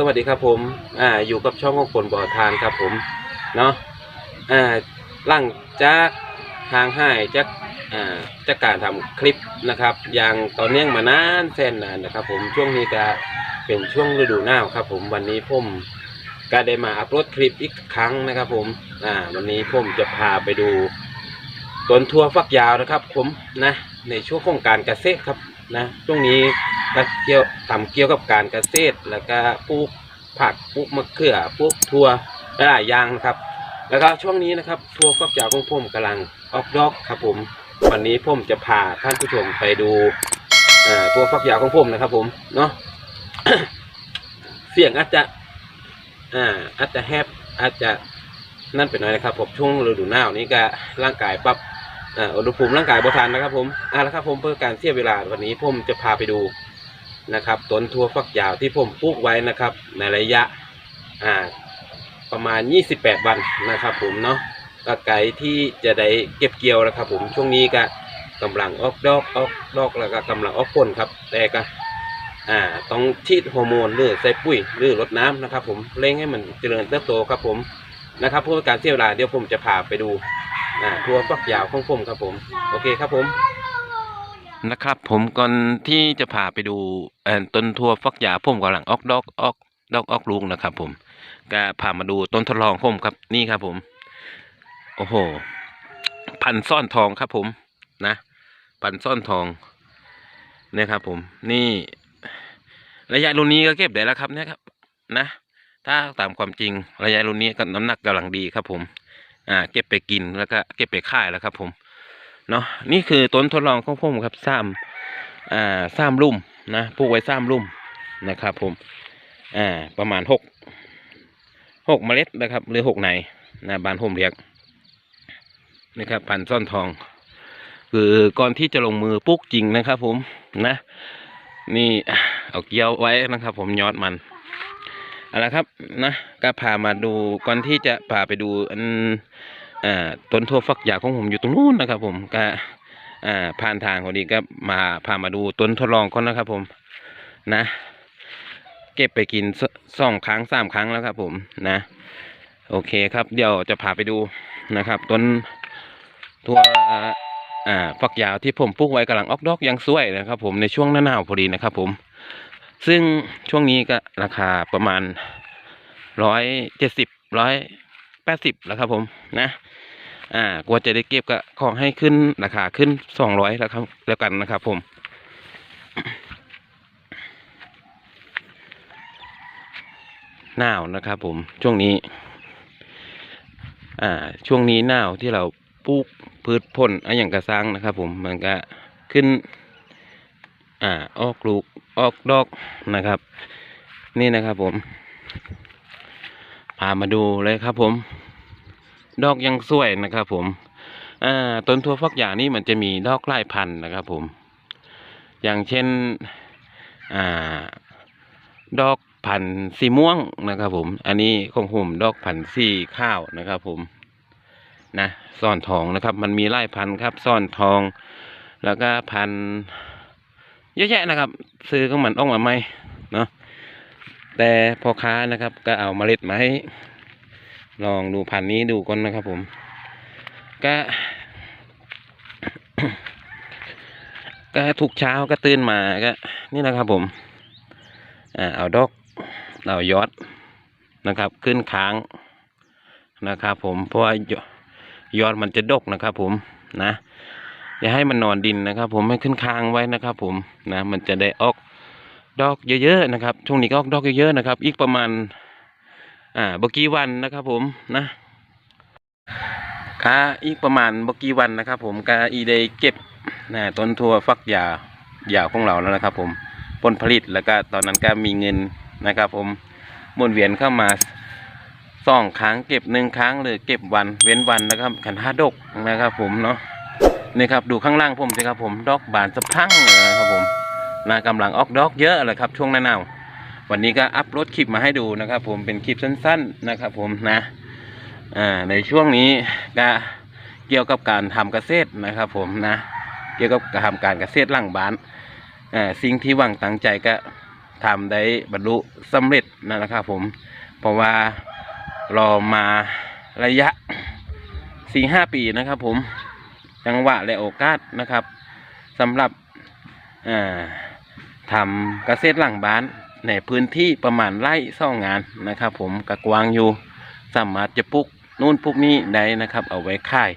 สวัสดีครับผม อ่า อยู่กับช่องของฝนบ่อทานครับผม เนาะ อ่าหลังจากทางให้จากอ่าจากการทำคลิปนะครับ อย่างต่อเนื่องมานานแสนนานนะครับ ผม ช่วงนี้ก็เป็นช่วงฤดูหนาวครับ ผม วันนี้ผมก็ได้มาอัปโหลดคลิปอีกครั้งนะครับ ผม อ่า วันนี้ผมจะพาไปดูต้นทั่วฟักยาวนะครับ ผม นะ ในช่วงของการเกษตรครับ นะช่วงนี้ก็เกี่ยวทำเกี่ยวกับการเกษตร แล้วก็ปลูกผักปลูกมะเขือปลูกถั่วหลายอย่างนะครับ แล้วก็ช่วงนี้นะครับทั่วฟักยาวของผมกำลังออกดอกครับผมวันนี้ผมจะพาท่านผู้ชมไปดูเอ่อทั่วฟักยาวของผมนะครับ ผมเนาะเสียงอาจจะอ่าอาจจะแฮบอาจจะนั่นเป็นหน่อยนะครับผมช่วงฤดูหนาวนี้ก็ร่างกายปรับ อ่าอุณหภูมิร่างกายบ่ทันนะครับผมอ่าแล้วครับผมเพื่อการเสียเวลาวันนี้ผมจะพาไปดูนะครับต้นทั่วฟักยาวที่ผมปลูกไว้นะครับ ในระยะอ่าประมาณ 28 วันนะครับ ผมเนาะก็ไก่ที่จะได้เก็บเกี่ยวนะครับ ผมช่วงนี้ก็กำลังออกดอกออกดอกแล้วก็กำลังออกผลครับแต่ก็อ่าต้องฉีดฮอร์โมนหรือใส่ปุ๋ยหรือรดน้ำนะครับ ผมเร่งให้มันเจริญเติบโตครับผมนะครับเพื่อการเสียเวลาเดี๋ยวผมจะพาไปดู อ่าทัวฟักยาวของผมครับผม โอเคครับผมนะครับ ผมก่อนที่จะพาไปดูต้นทั่วฟักยาวผมกำลังออกดอกออกดอกออกลูกนะครับ ผมก็พามาดูต้นทดลองผมครับนี่ครับผม โอ้โห พันซ่อนทองครับผมนะ พันซ่อนทองเนี่ยครับผม นี่ระยะรุ่นนี้ก็เก็บได้แล้วครับเนี่ยครับ นะ ถ้าตามความจริงระยะรุ่นนี้ก็น้ำหนักกำลังดีครับผม อ่าเก็บไปกินแล้วก็เก็บไปขายแล้วครับ ผมเนาะนี่คือต้นทดลองของผมครับซ้ำอ่าซ้ำลุ่มนะปลูกไว้ซ้ำลุ่มนะครับ ผมอ่าประมาณหกหกเมล็ดนะครับ หรือหกในนะบานผมเรียกนะครับพันซ่อนทอง คือก่อนที่จะลงมือปลูกจริงนะครับ ผมนะ นี่เอาเกี้ยวไว้นะครับ ผมยอดมัน เอาละครับนะก็พามาดูก่อนที่จะพาไปดูอันต้นทั่วฟักยาวของผมอยู่ตรงนู้นนะครับ ผมก็ผ่านทางพอดีก็มาพามาดูต้นทดลองก่อนนะครับ ผมนะ เก็บไปกินสองครั้งสามครั้งแล้วครับ ผมนะ โอเคครับ เดี๋ยวจะพาไปดูนะครับต้นทั่วอ่าฟักยาวที่ผมปลูกไว้กำลังออกดอกยังสวยนะครับ ผมในช่วงหน้าหนาวพอดีนะครับ ผม ซึ่งช่วงนี้ก็ราคาประมาณร้อยเจ็ดสิบร้อยแปดสิบแล้วครับผมนะอ่ากว่าจะได้เก็บก็ขอให้ขึ้นราคาขึ้นสองร้อยแล้วครับแล้วกันนะครับผม หนาวนะครับผมช่วงนี้ อ่าช่วงนี้หนาวที่เราปลูกพืชผลอะไรอย่างกระซังนะครับผมมันก็ขึ้น อ่าออกลูก ออกดอกนะครับ นี่นะครับผมพามาดูเลยครับผม ดอกยังสวยนะครับ ผมอ่าต้นทั่วฟักยาวนี่มันจะมีดอกไล่พันธุ์นะครับ ผม อย่างเช่นอ่าดอกพันธุ์สีม่วงนะครับ ผม อันนี้ของผมดอกพันธุ์สีข้าวนะครับ ผมนะซ่อนทองนะครับ มันมีไล่พันธุ์ครับซ่อนทอง แล้วก็พันธุ์ เยอะแยะนะครับ ซื้อของมันออกมาไหมเนาะแต่พ่อค้านะครับ ก็เอาเมล็ดมาให้ลองดูพันนี้ดูก่อนนะครับ ผม ก็ก็ทุกเช้าก็ตื่นมาก็นี่นะครับผมอ่าเอาดอกเอายอดนะครับ ขึ้นค้างนะครับ ผมเพราะว่ายอดมันจะดกนะครับ ผมนะ อย่าให้มันนอนดินนะครับ ผมให้ขึ้นค้างไว้นะครับ ผมนะมันจะได้ออกดอกเยอะๆนะครับ ช่วงนี้ก็ออกดอกเยอะๆนะครับ อีกประมาณ อ่าบกี่วันนะครับ ผมนะค่าอีกประมาณบกี่วันนะครับ ผมก็อีได้เก็บนะต้นทั่วฟักยายาวของเราแล้วนะครับ ผมผลผลิตแล้วก็ตอนนั้นก็มีเงินนะครับ ผมหมุนเวียนเข้ามาสองครั้งเก็บหนึ่งครั้งหรือเก็บวันเว้นวันนะครับขันห้าดกนะครับ ผมเนาะ นี่ครับดูข้างล่างผมสิครับผมดอกบานสะพังเลยนะครับผมนะกำลังออกดอกเยอะเลยครับช่วงหน้าหนาววันนี้ก็อัพโหลดคลิปมาให้ดูนะครับ ผมเป็นคลิปสั้น ๆนะครับ ผมนะอ่าในช่วงนี้ก็เกี่ยวกับการทำเกษตรนะครับ ผมนะ เกี่ยวกับการทำการเกษตรหลังบ้านอ่าสิ่งที่หวังตั้งใจก็ทำได้บรรลุสำเร็จนะครับ ผมเพราะว่ารอมาระยะสี่ห้าปีนะครับ ผม จังหวะและโอกาสนะครับสำหรับทำเกษตรหลังบ้านในพื้นที่ประมาณไร่ซ่องงานนะครับ ผมกกวางอยู่สามารถจะปลูกนู่นปลูกนี้ได้นะครับ เอาไว้ค่าย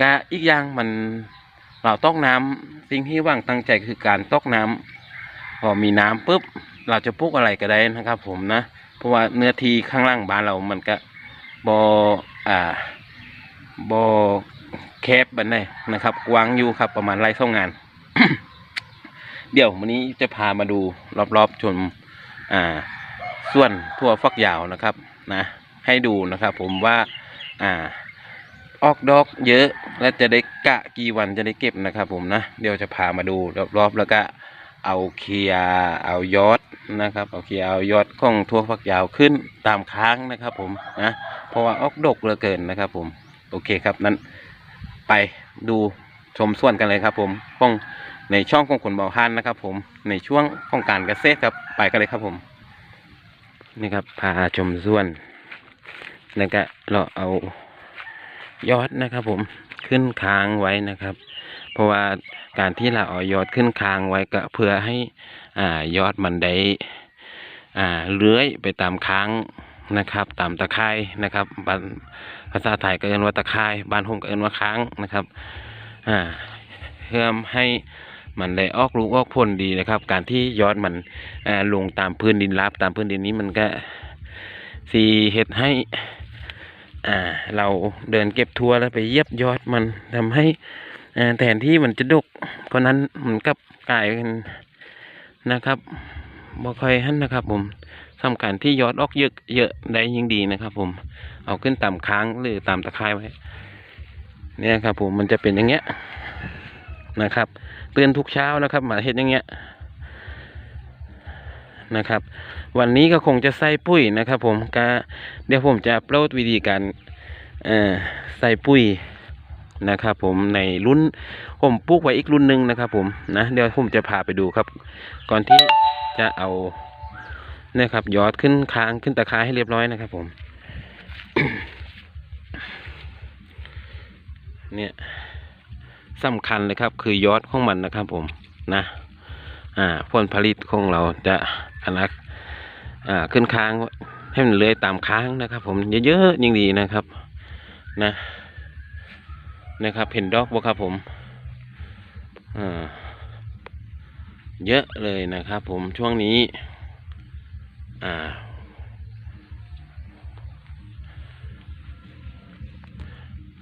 กะอีกอย่างมันเราตอกน้ำสิ่งที่ว่างตั้งใจคือการตอกน้ำพอมีน้ำปุ๊บเราจะปลูกอะไรก็ได้นะครับ ผมนะเพราะว่าเนื้อที่ข้างล่างบ้านเรามันก็บอ่าบ แคบบันไดนะครับวางอยู่ครับ ประมาณไร่ท่องงาน เดี๋ยววันนี้จะพามาดูรอบๆชมอ่าส่วนทั่วฟักยาวนะครับนะ ให้ดูนะครับ ผมว่าอ่าออกดอกเยอะและจะได้กะกี่วันจะได้เก็บนะครับ ผมนะเดี๋ยวจะพามาดูรอบๆแล้วก็เอาเคลียร์เอายอดนะครับ เอาเคลียร์เอายอดของทั่วฟักยาวขึ้นตามค้างนะครับ ผมนะเพราะว่าออกดกเหลือเกินนะครับ ผมโอเคครับนั้น ไปดูชมส่วนกันเลยครับ ผมป้องในช่องของคนเบาฮันนะครับ ผมในช่วงของการเกษตรครับไปกันเลยครับผม นี่ครับพาชมส่วนแล้วก็เราเอายอดนะครับ ผมขึ้นค้างไว้นะครับ เพราะว่าการที่เราเอายอดขึ้นค้างไว้ก็เพื่อให้อ่ายอดมันได้อ่าเลื้อยไปตามค้างนะครับ ตามตะไคร่นะครับ ภาษาไทยก็เอิ้นว่าตะคร่บ้านผมก็เอิ้นว่าค้างนะครับอ่าเพื่อให้มันได้ออกลูกออกผลดีนะครับ การที่ยอดมันอ่าลงตามพื้นดินราบตามพื้นดินนี้มันก็สีเห็ดให้อ่าเราเดินเก็บทัวร์แล้วไปเย็บยอดมันทำให้อ่าแทนที่มันจะดกเพราะนั้นมันก็กลายเป็นนะครับบ่ค่อยหันนะครับผม สำคัญที่ยอดออกเยอะเยอะได้ยิ่งดีนะครับ ผม เอาขึ้นตามค้างหรือตามตะไคร้ไว้ เนี่ยครับ ผมมันจะเป็นอย่างเงี้ยนะครับเตือนทุกเช้านะครับมาเห็ดอย่างเงี้ยนะครับ วันนี้ก็คงจะใส่ปุ๋ยนะครับ ผมก็เดี๋ยวผมจะอัปโหลดวิธีการใส่ปุ๋ยนะครับ ผมในรุ่นผมปลูกไว้อีกรุ่นหนึ่งนะครับ ผมนะเดี๋ยวผมจะพาไปดูครับ ก่อนที่จะเอา นี่ยครับยอดขึ้นค้างขึ้นตะคร้ให้เรียบร้อยนะครับผม เนี่ยสำคัญเลยครับ คือยอดของมันนะครับผมนะอ่าผลผลิตของเราจะอนักอ่าขึ้นค้างให้มันเลื้อยตามค้างนะครับ ผมเยอะๆยิ่งดีนะครับ นะนะครับเห็นดอกบ่ครับผมอ่าเยอะเลยนะครับผมช่วงนี้ อ่า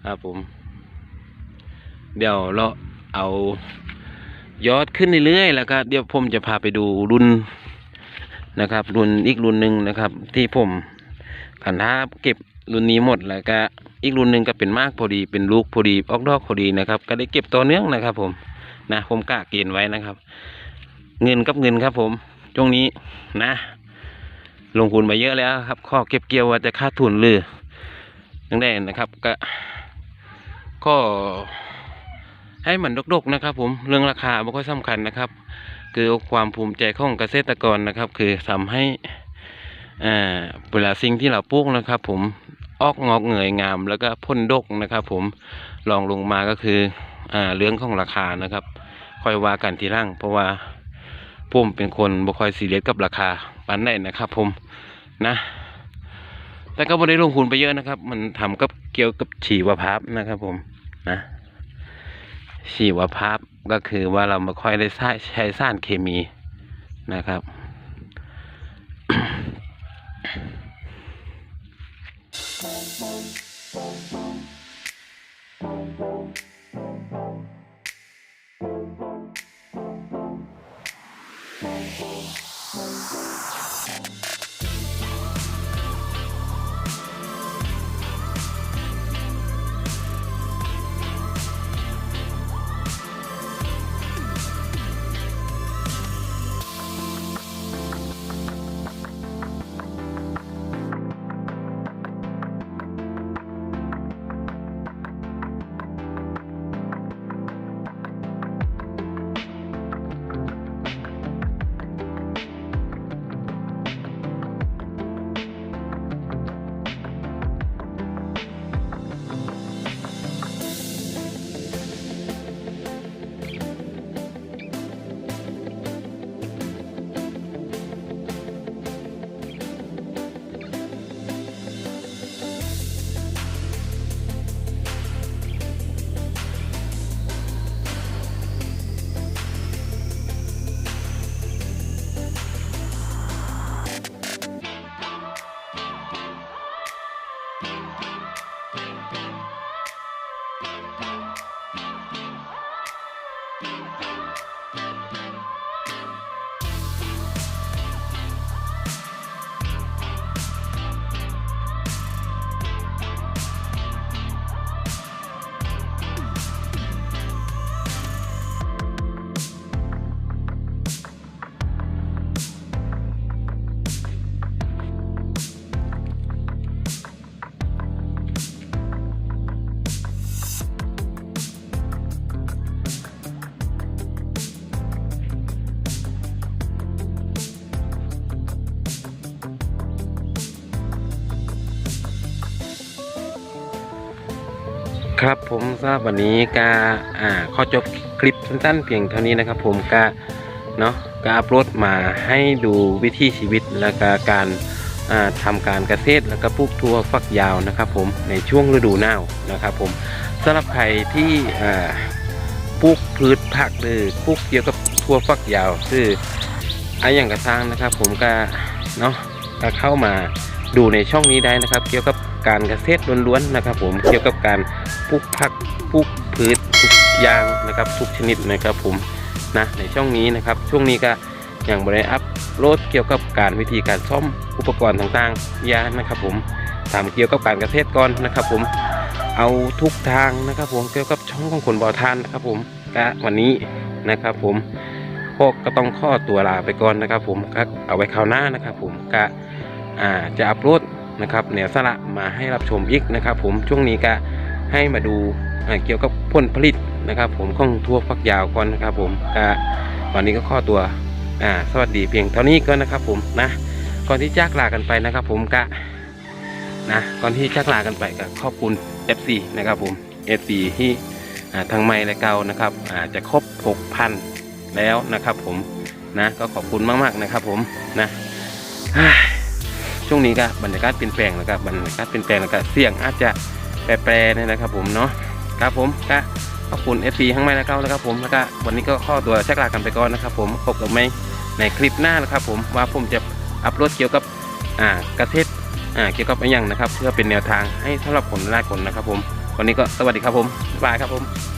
ครับผม เดี๋ยวเราเอายอดขึ้นเรื่อยๆแล้วก็เดี๋ยวผมจะพาไปดูรุ่นนะครับ รุ่นอีกรุ่นหนึ่งนะครับ ที่ผมขันท้าเก็บรุ่นนี้หมดแล้วก็อีกรุ่นหนึ่งก็เป็นมากพอดีเป็นลูกพอดีออกดอกพอดีนะครับ ก็ได้เก็บต่อเนื่องนะครับ ผมนะผมกะเกณฑ์ไว้นะครับ เงินกับเงินครับผมช่วงนี้นะ ลงทุนไปเยอะแล้วครับข้อเก็บเกี่ยวว่าจะค่าทุนหรือยังได้นะครับก็ก็ให้มันดกๆนะครับ ผมเรื่องราคาไม่ค่อยสำคัญนะครับ คือความภูมิใจของเกษตรกรนะครับ คือทำให้อ่าเวลาสิ่งที่เราปลูกนะครับ ผมออกงอกเงยงามแล้วก็พ่นดกนะครับ ผมลองลงมาก็คืออ่าเรื่องของราคานะครับ ค่อยว่ากันทีหล่างเพราะว่าผมเป็นคนบ่ค่อยซีเรียสกับราคาปานใดนะครับ ผม นะ แต่ก็ไม่ได้ลงทุนไปเยอะนะครับ มันทำกับเกี่ยวกับฉีวภาพนะครับ ผมนะฉีวภาพก็คือว่าเราไม่ค่อยได้ใช้ใช้สารเคมีนะครับ ครับผมทราบวันนี้กาอ่าขอจบคลิปสั้นๆเพียงเท่านี้นะครับ ผมกาเนาะกาอัปโหลดมาให้ดูวิถีชีวิตและกาการอ่าทำการเกษตรแล้วก็ปลูกทั่วฟักยาวนะครับ ผมในช่วงฤดูหนาวนะครับ ผมสำหรับใครที่อ่าปลูกพืชผักหรือปลูกเกี่ยวกับทั่วฟักยาวคืออะไรอย่างกระทางนะครับ ผมก็เนาะก็เข้ามาดูในช่องนี้ได้นะครับ เกี่ยวกับการเกษตรล้วนๆนะครับ ผมเกี่ยวกับการ ปลูกผักปลูกพืชทุกอย่างนะครับทุกชนิดนะครับผมนะในช่องนี้นะครับ ช่วงนี้ก็อย่างบริอัพโหลดเกี่ยวกับการวิธีการซ่อมอุปกรณ์ต่างๆยานะครับผมถามเกี่ยวกับการเกษตรก่อนนะครับ ผมเอาทุกทางนะครับ ผมเกี่ยวกับช่องของคนบ่อทานนะครับ ผมก็วันนี้นะครับ ผมพวกก็ต้องข้อตัวลาไปก่อนนะครับ ผมก็เอาไว้คราวหน้านะครับ ผมก็จะอัพโหลดนะครับแนวสระมาให้รับชมอีกนะครับ ผมช่วงนี้ก็ ให้มาดูเกี่ยวกับผลผลิตนะครับ ผมของทั่วฟักยาวก่อนนะครับ ผมก็ตอนนี้ก็ข้อตัวอ่าสวัสดีเพียงเท่านี้ก็นะครับ ผมนะก่อนที่จากลากันไปนะครับ ผมก็นะก่อนที่จากลากันไปก็ขอบคุณ FC นะครับผม FC ที่อ่าทางไม่และเก่านะครับอาจจะครบ 6,000 แล้วนะครับผมนะก็ขอบคุณมากๆนะครับ ผมนะช่วงนี้ก็บรรยากาศเปลี่ยนแปลงนะครับบรรยากาศเปลี่ยนแปลงแล้วก็เสียงอาจจะ แปรๆเนี่ยนะครับผมเนาะครับผมก็ขอบคุณ FC ทั้งไม่และเก้านะครับผมแล้วก็วันนี้ก็ข้อตัวแชกลากันไปก่อนนะครับผมพบกันไหมในคลิปหน้านะครับผมว่าผมจะอัพโหลดเกี่ยวกับอ่าเกษตรอ่าเกี่ยวกับอะไรอย่างนะครับ เพื่อเป็นแนวทางให้สำหรับผลหลายคนนะครับผมวันนี้ก็สวัสดีครับผมบ๊ายบายครับผม